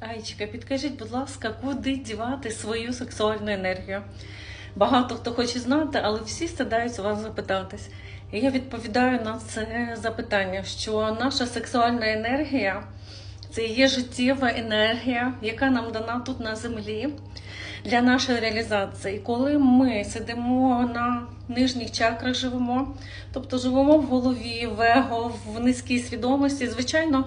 Айчка, підкажіть, будь ласка, куди дівати свою сексуальну енергію? Багато хто хоче знати, але всі стидаються вас запитатись. І я відповідаю на це запитання, що наша сексуальна енергія це є життєва енергія, яка нам дана тут на землі для нашої реалізації. І коли ми сидимо на нижніх чакрах, живемо, тобто живемо в голові, в его, в низькій свідомості, звичайно.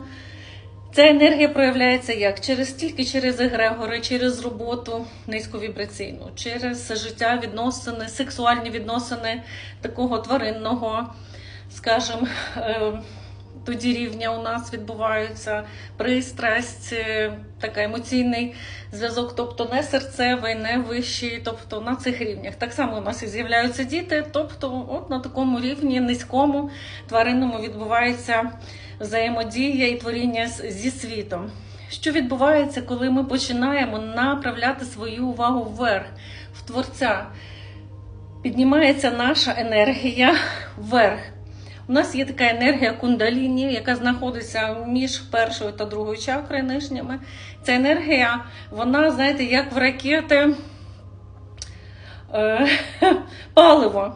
Ця енергія проявляється як? Через тільки через егрегори, через роботу низьковібраційну, через життя, відносини, сексуальні відносини такого тваринного, скажімо, е, тоді рівня у нас відбуваються пристрасть, така емоційний зв'язок, тобто не серцевий, не вищий, тобто на цих рівнях. Так само у нас і з'являються діти, тобто от на такому рівні низькому тваринному відбувається взаємодія і творіння зі світом. Що відбувається, коли ми починаємо направляти свою увагу вверх, в творця? Піднімається наша енергія вверх. У нас є така енергія кундаліні, яка знаходиться між першою та другою чакрою нижніми. Ця енергія, вона, знаєте, як в ракети е, паливо.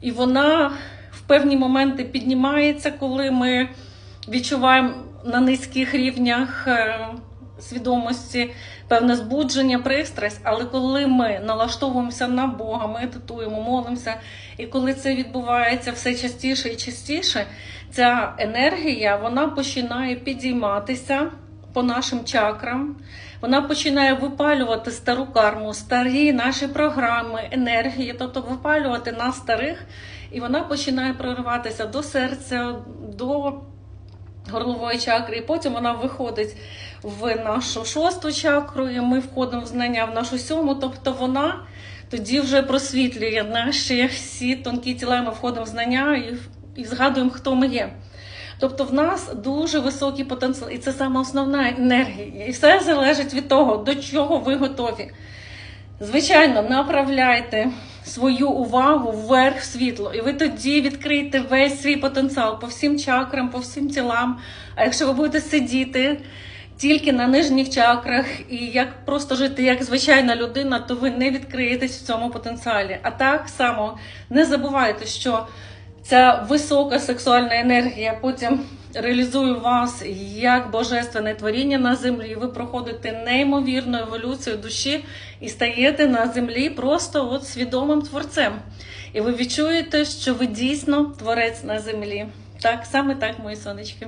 І вона в певні моменти піднімається, коли ми відчуваємо на низьких рівнях е, свідомості певне збудження, пристрасть. Але коли ми налаштовуємося на Бога, медитуємо, молимося, і коли це відбувається все частіше і частіше, ця енергія вона починає підійматися по нашим чакрам. Вона починає випалювати стару карму, старі наші програми, енергії, тобто випалювати на старих, і вона починає прориватися до серця, до горлової чакри, і потім вона виходить в нашу шосту чакру, і ми входимо в знання в нашу сьому, тобто вона тоді вже просвітлює наші всі тонкі тіла, ми входимо в знання і, і згадуємо, хто ми є. Тобто в нас дуже високий потенціал, і це саме основна енергія. І все залежить від того, до чого ви готові. Звичайно, направляйте свою увагу вверх в світло, і ви тоді відкриєте весь свій потенціал по всім чакрам, по всім тілам. А якщо ви будете сидіти тільки на нижніх чакрах і як просто жити як звичайна людина, то ви не відкриєтесь в цьому потенціалі. А так само не забувайте, що ця висока сексуальна енергія потім реалізує вас як божественне творіння на землі. Ви проходите неймовірну еволюцію душі і стаєте на землі просто от свідомим творцем. І ви відчуєте, що ви дійсно творець на землі. Так, саме так, мої сонечки.